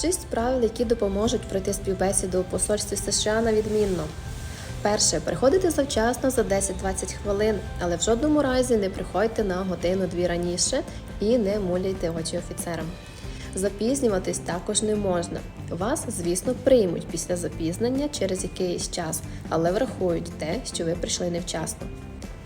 Шість правил, які допоможуть пройти співбесіду у посольстві США на відмінно. Перше, приходите завчасно за 10-20 хвилин, але в жодному разі не приходьте на годину-дві раніше і не муляйте очі офіцерам. Запізнюватись також не можна. Вас, звісно, приймуть після запізнення через якийсь час, але врахують те, що ви прийшли невчасно.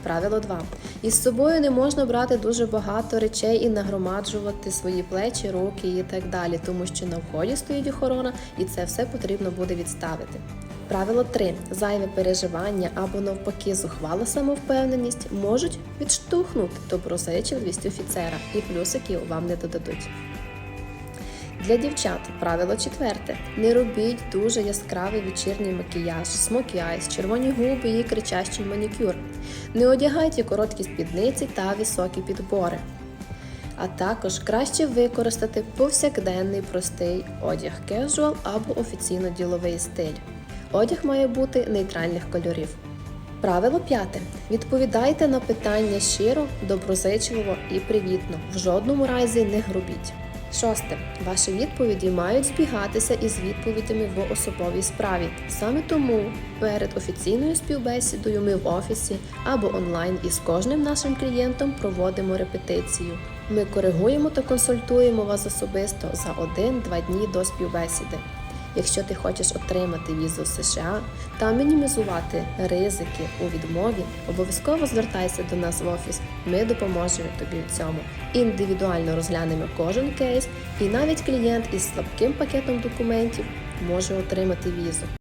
Правило 2. Із собою не можна брати дуже багато речей і нагромаджувати свої плечі, руки і так далі, тому що на вході стоїть охорона і це все потрібно буде відставити. Правило 3. Зайве переживання або навпаки зухвала самовпевненість можуть відштовхнути доброзичливість офіцера і плюсиків вам не додадуть. Для дівчат правило четверте: не робіть дуже яскравий вечірній макіяж, смокі айс, червоні губи і кричащий манікюр. Не одягайте короткі спідниці та високі підбори. А також краще використати повсякденний простий одяг casual або офіційно діловий стиль. Одяг має бути нейтральних кольорів. Правило п'яте. Відповідайте на питання щиро, доброзичливо і привітно. В жодному разі не грубіть. Шосте. Ваші відповіді мають збігатися із відповідями в особовій справі. Саме тому перед офіційною співбесідою ми в офісі або онлайн із кожним нашим клієнтом проводимо репетицію. Ми коригуємо та консультуємо вас особисто за 1-2 дні до співбесіди. Якщо ти хочеш отримати візу США та мінімізувати ризики у відмові, обов'язково звертайся до нас в офіс. Ми допоможемо тобі в цьому. Індивідуально розглянемо кожен кейс, і навіть клієнт із слабким пакетом документів може отримати візу.